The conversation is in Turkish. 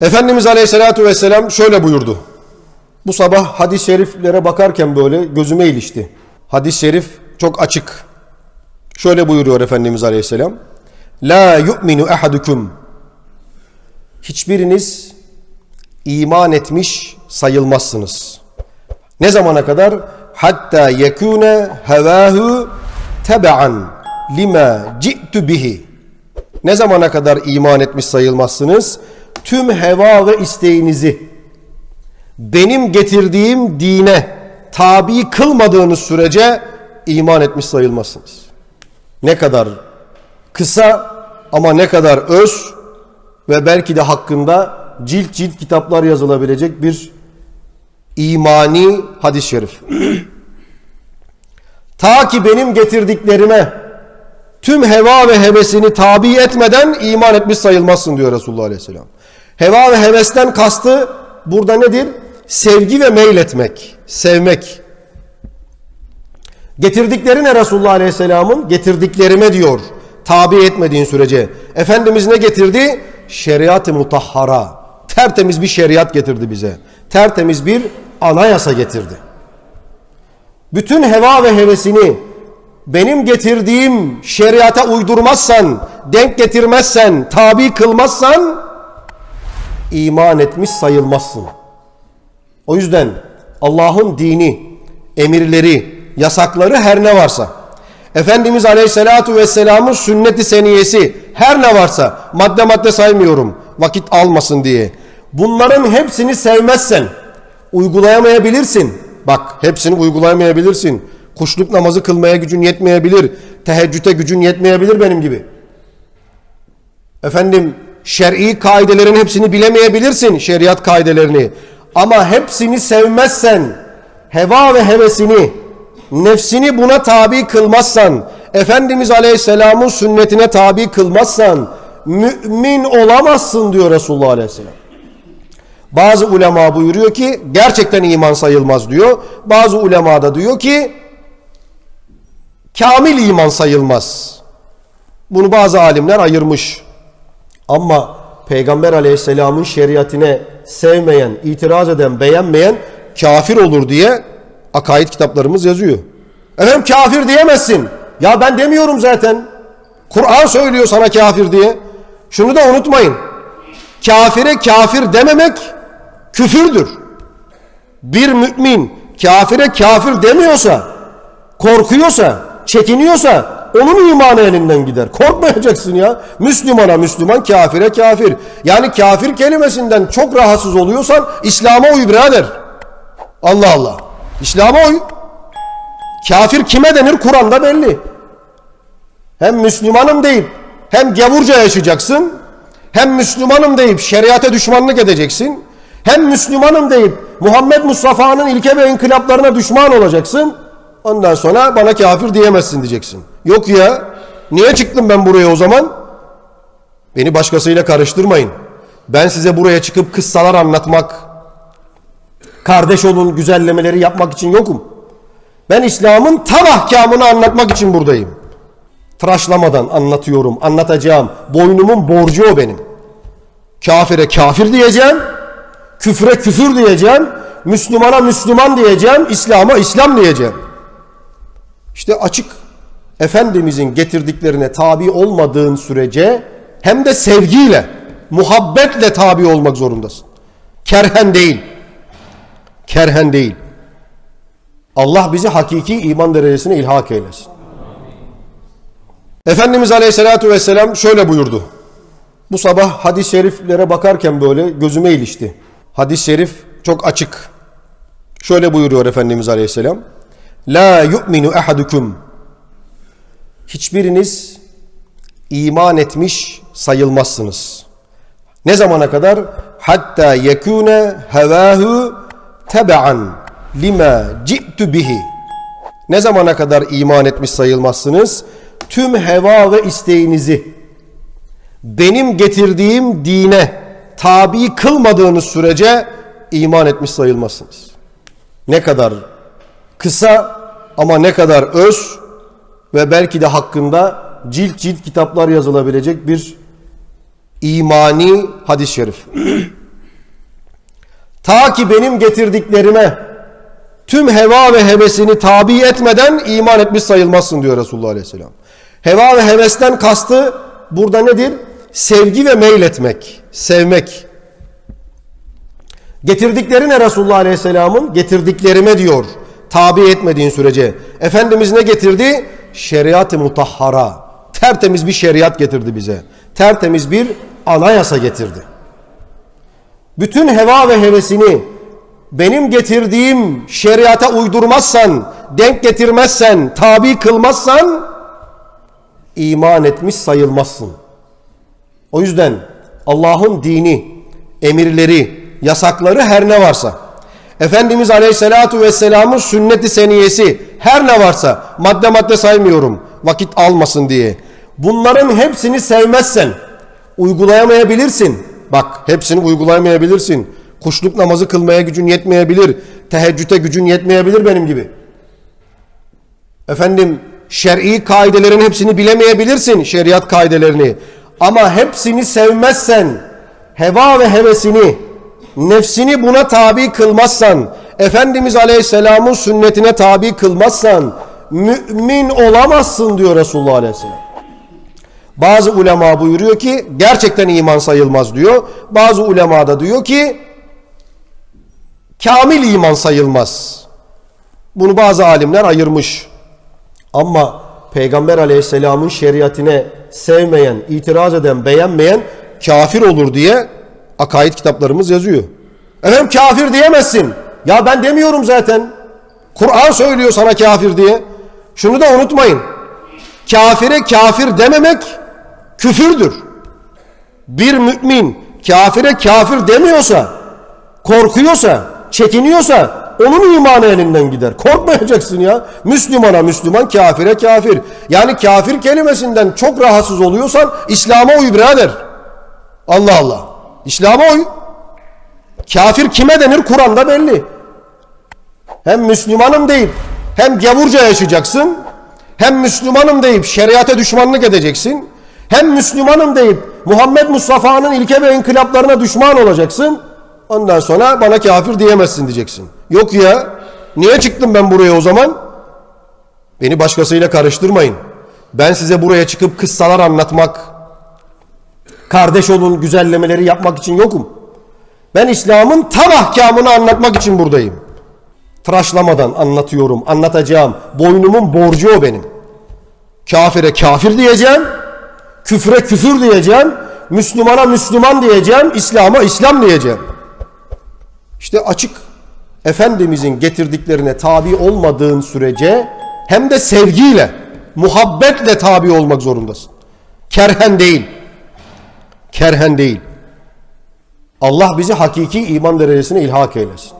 Efendimiz Aleyhisselatü Vesselam şöyle buyurdu. Bu sabah hadis-i şeriflere bakarken böyle gözüme ilişti. Hadis-i şerif çok açık. Şöyle buyuruyor Efendimiz Aleyhisselam. La yu'minu ahadukum. Hiçbiriniz iman etmiş sayılmazsınız. Ne zamana kadar? Hatta yekune hevahu tebe'an lima ci'tu bihi. Ne zamana kadar iman etmiş sayılmazsınız? Tüm heva ve isteğinizi benim getirdiğim dine tabi kılmadığınız sürece iman etmiş sayılmazsınız. Ne kadar kısa ama ne kadar öz ve belki de hakkında cilt cilt kitaplar yazılabilecek bir imani hadis-i şerif. Ta ki benim getirdiklerime tüm heva ve hevesini tabi etmeden iman etmiş sayılmazsın diyor Resulullah Aleyhisselam. Heva ve hevesten kastı burada nedir? Sevgi ve meyletmek, sevmek. Getirdikleri ne Resulullah Aleyhisselam'ın? Getirdiklerime diyor. Tabi etmediğin sürece. Efendimiz ne getirdi? Şeriat-ı mutahhara. Tertemiz bir şeriat getirdi bize. Tertemiz bir anayasa getirdi. Bütün heva ve hevesini benim getirdiğim şeriata uydurmazsan, denk getirmezsen, tabi kılmazsan iman etmiş sayılmazsın. O yüzden Allah'ın dini, emirleri, yasakları her ne varsa, Efendimiz Aleyhisselatü Vesselam'ın sünnet-i seniyesi her ne varsa, madde madde saymıyorum vakit almasın diye. Bunların hepsini sevmezsen, uygulayamayabilirsin. Bak hepsini uygulayamayabilirsin. Kuşluk namazı kılmaya gücün yetmeyebilir. Teheccüde gücün yetmeyebilir benim gibi. Efendim şer'i kaidelerin hepsini bilemeyebilirsin şeriat kaidelerini. Ama hepsini sevmezsen, heva ve hevesini, nefsini buna tabi kılmazsan, Efendimiz Aleyhisselam'ın sünnetine tabi kılmazsan, mümin olamazsın diyor Resulullah Aleyhisselam. Bazı ulema buyuruyor ki gerçekten iman sayılmaz diyor. Bazı ulema da diyor ki kamil iman sayılmaz. Bunu bazı alimler ayırmış. Ama Peygamber aleyhisselamın şeriatine sevmeyen, itiraz eden, beğenmeyen kafir olur diye akaid kitaplarımız yazıyor. Efendim kafir diyemezsin. Ya ben demiyorum zaten. Kur'an söylüyor sana kafir diye. Şunu da unutmayın. Kafire kafir dememek küfürdür. Bir mümin kafire kafir demiyorsa, korkuyorsa, çekiniyorsa onun imanı elinden gider. Korkmayacaksın ya. Müslümana Müslüman, kafire kafir. Yani kafir kelimesinden çok rahatsız oluyorsan İslam'a uy birader. Allah Allah. İslam'a uy. Kafir kime denir? Kur'an'da belli. Hem Müslümanım deyip hem gavurca yaşayacaksın. Hem Müslümanım deyip şeriate düşmanlık edeceksin. Hem Müslümanım deyip Muhammed Mustafa'nın ilke ve inkılaplarına düşman olacaksın. Ondan sonra bana kafir diyemezsin diyeceksin. Yok ya. Niye çıktım ben buraya o zaman? Beni başkasıyla karıştırmayın. Ben size buraya çıkıp kıssalar anlatmak, kardeş olun güzellemeleri yapmak için yokum. Ben İslam'ın tam ahkamını anlatmak için buradayım. Tıraşlamadan anlatıyorum, anlatacağım. Boynumun borcu o benim. Kafire kafir diyeceğim, küfre küfür diyeceğim, Müslümana Müslüman diyeceğim, İslam'a İslam diyeceğim. İşte açık Efendimizin getirdiklerine tabi olmadığın sürece hem de sevgiyle, muhabbetle tabi olmak zorundasın. Kerhen değil. Kerhen değil. Allah bizi hakiki iman derecesine ilhak eylesin. Efendimiz Aleyhisselatü Vesselam şöyle buyurdu. Bu sabah hadis-i şeriflere bakarken böyle gözüme ilişti. Hadis-i şerif çok açık. Şöyle buyuruyor Efendimiz Aleyhisselam. La yu'minu ahadukum. Hiçbiriniz iman etmiş sayılmazsınız. Ne zamana kadar? Hatta yekune hevahu tebe'an lima ci'tu bihi. Ne zamana kadar iman etmiş sayılmazsınız? Tüm heva ve isteğinizi benim getirdiğim dine tabi kılmadığınız sürece iman etmiş sayılmazsınız. Ne kadar kısa ama ne kadar öz ve belki de hakkında cilt cilt kitaplar yazılabilecek bir imani hadis-i şerif. Ta ki benim getirdiklerime tüm heva ve hevesini tabi etmeden iman etmiş sayılmazsın diyor Resulullah Aleyhisselam. Heva ve hevesten kastı burada nedir? Sevgi ve meyletmek, sevmek. Getirdikleri ne Resulullah Aleyhisselam'ın? Getirdiklerime diyor. Tabi etmediğin sürece. Efendimiz ne getirdi? Şeriat-ı mutahhara. Tertemiz bir şeriat getirdi bize. Tertemiz bir anayasa getirdi. Bütün heva ve hevesini benim getirdiğim şeriata uydurmazsan, denk getirmezsen, tabi kılmazsan iman etmiş sayılmazsın. O yüzden Allah'ın dini, emirleri, yasakları her ne varsa, Efendimiz Aleyhisselatu Vesselam'ın sünnet-i seniyesi her ne varsa, madde madde saymıyorum vakit almasın diye. Bunların hepsini sevmezsen uygulayamayabilirsin. Bak hepsini uygulayamayabilirsin. Kuşluk namazı kılmaya gücün yetmeyebilir. Teheccüde gücün yetmeyebilir benim gibi. Efendim şer'i kaidelerin hepsini bilemeyebilirsin şeriat kaidelerini. Ama hepsini sevmezsen, heva ve hevesini, nefsini buna tabi kılmazsan, Efendimiz Aleyhisselam'ın sünnetine tabi kılmazsan, mümin olamazsın diyor Resulullah Aleyhisselam. Bazı ulema buyuruyor ki gerçekten iman sayılmaz diyor. Bazı ulema da diyor ki kamil iman sayılmaz. Bunu bazı alimler ayırmış. Ama Peygamber aleyhisselamın şeriatine sevmeyen, itiraz eden, beğenmeyen kafir olur diye akaid kitaplarımız yazıyor. Efendim kafir diyemezsin. Ya ben demiyorum zaten. Kur'an söylüyor sana kafir diye. Şunu da unutmayın. Kafire kafir dememek küfürdür. Bir mümin kafire kafir demiyorsa, korkuyorsa, çekiniyorsa onun imanı elinden gider. Korkmayacaksın ya. Müslümana Müslüman, kafire kafir. Yani kafir kelimesinden çok rahatsız oluyorsan İslam'a uy birader. Allah Allah. İslam'a uy. Kafir kime denir? Kur'an'da belli. Hem Müslümanım deyip hem gavurca yaşayacaksın. Hem Müslümanım deyip şeriata düşmanlık edeceksin. Hem Müslümanım deyip Muhammed Mustafa'nın ilke ve inkılaplarına düşman olacaksın. Ondan sonra bana kafir diyemezsin diyeceksin. Yok ya. Niye çıktım ben buraya o zaman? Beni başkasıyla karıştırmayın. Ben size buraya çıkıp kıssalar anlatmak, kardeş olun güzellemeleri yapmak için yokum. Ben İslam'ın tam ahkamını anlatmak için buradayım. Tıraşlamadan anlatıyorum, anlatacağım. Boynumun borcu o benim. Kafire kafir diyeceğim, küfre küfür diyeceğim, Müslümana Müslüman diyeceğim, İslam'a İslam diyeceğim. İşte açık Efendimizin getirdiklerine tabi olmadığın sürece hem de sevgiyle, muhabbetle tabi olmak zorundasın. Kerhen değil. Kerhen değil. Allah bizi hakiki iman derecesine ilhak eylesin.